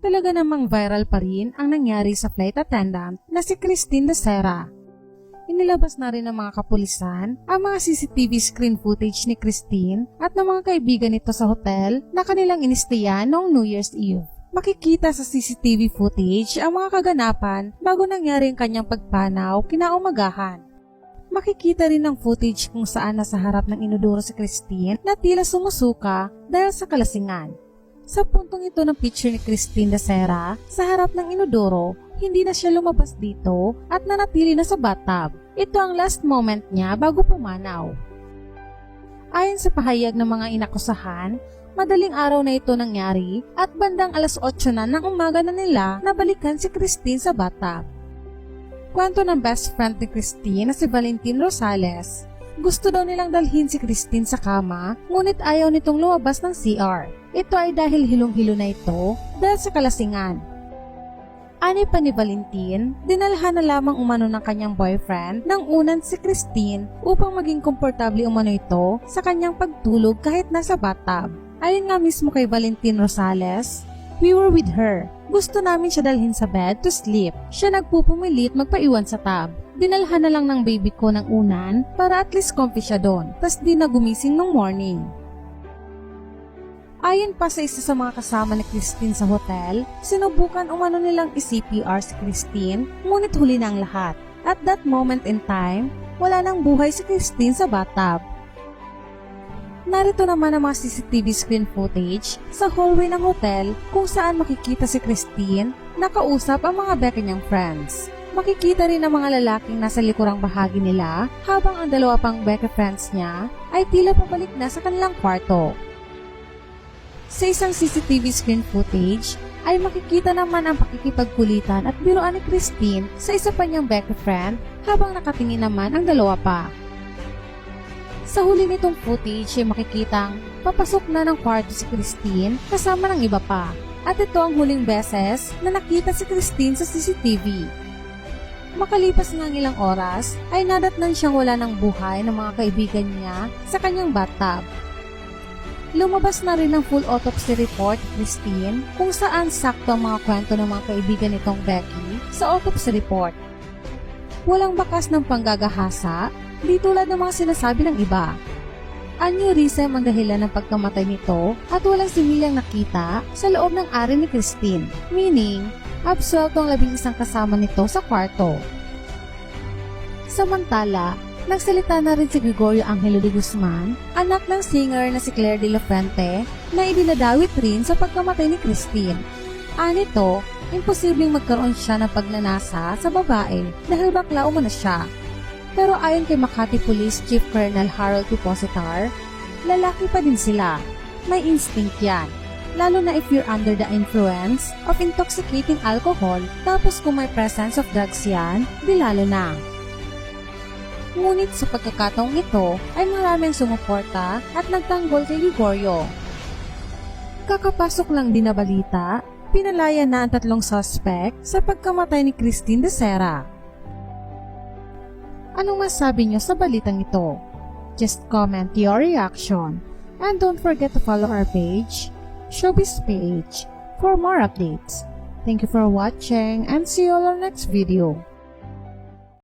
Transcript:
Talaga namang viral pa rin ang nangyari sa flight attendant na si Christine Serra. Inilabas na rin ng mga kapulisan ang mga CCTV screen footage ni Christine at ng mga kaibigan nito sa hotel na kanilang inistiyan noong New Year's Eve. Makikita sa CCTV footage ang mga kaganapan bago nangyari ang kanyang pagpanaw kinaumagahan. Makikita rin ang footage kung saan nasa harap ng inodoro si Christine na tila sumusuka dahil sa kalasingan. Sa puntong ito ng picture ni Christine de sa harap ng inodoro, hindi na siya lumabas dito at nanatili na sa bathtub. Ito ang last moment niya bago pumanaw. Ayon sa pahayag ng mga inakusahan, madaling araw na ito nangyari at bandang alas 8 na ng umaga na nila nabalikan si Christine sa bathtub. Kwento ng best friend ni Christine na si Valentin Rosales, gusto daw nilang dalhin si Christine sa kama, ngunit ayaw nitong lumabas ng CR. Ito ay dahil hilong-hilo na ito dahil sa kalasingan. Ani pa ni Valentin, dinalhan na lamang umano ng kanyang boyfriend nang unan si Christine upang maging komportable umano ito sa kanyang pagtulog kahit nasa bathtub. Ayon nga mismo kay Valentin Rosales, We were with her. Gusto namin siya dalhin sa bed to sleep. Siya nagpupumilit magpaiwan sa tub. Dinalhan na lang ng baby ko ng unan para at least comfy siya doon. Tas di na gumising nung morning. Ayon pa sa isa sa mga kasama ni Christine sa hotel, sinubukan umano nilang i-CPR si Christine, ngunit huli na ang lahat. At that moment in time, wala nang buhay si Christine sa bathtub. Narito naman ang mga CCTV screen footage sa hallway ng hotel kung saan makikita si Christine nakausap ang mga beka niyang friends. Makikita rin ang mga lalaking nasa likurang bahagi nila habang ang dalawa pang beka friends niya ay tila pabalik na sa kanilang kwarto. Sa isang CCTV screen footage, ay makikita naman ang pakikipagkulitan at biruan ni Christine sa isa pa niyang beka friend habang nakatingin naman ang dalawa pa. Sa huli nitong footage ay makikitang papasok na ng kwarto si Christine kasama ng iba pa. At ito ang huling beses na nakita si Christine sa CCTV. Makalipas ng ilang oras ay nadatnan siyang wala ng buhay ng mga kaibigan niya sa kanyang bathtub. Lumabas na rin ang full autopsy report ni Christine kung saan sakto ang mga kwento ng mga kaibigan nitong Becky sa autopsy report. Walang bakas ng panggagahasa, di tulad ng mga sinasabi ng iba. Aneurysm ang dahilan ng pagkamatay nito at walang similyang nakita sa loob ng ari ni Christine, meaning, absuelto ang labing isang kasama nito sa kwarto. Samantala, nagsalita na rin si Gregorio Angelo de Guzman, anak ng singer na si Claire de la Fuente, na idinadawit rin sa pagkamatay ni Christine. Anito, imposibleng magkaroon siya ng pagnanasa sa babae dahil bakla umano siya. Pero ayon kay Makati Police Chief Colonel Harold Depositar, lalaki pa din sila. May instinct yan. Lalo na if you're under the influence of intoxicating alcohol, tapos kung may presence of drugs yan, di lalo na. Ngunit sa pagkakataong ito ay maraming sumuporta at nagtanggol kay Gregorio. Kakapasok lang din na balita, pinalaya na ang tatlong suspect sa pagkamatay ni Christine de Serra. Anong masabi niyo sa balitang ito? Just comment your reaction. And don't forget to follow our page, Showbiz Page, for more updates. Thank you for watching and see you all our next video.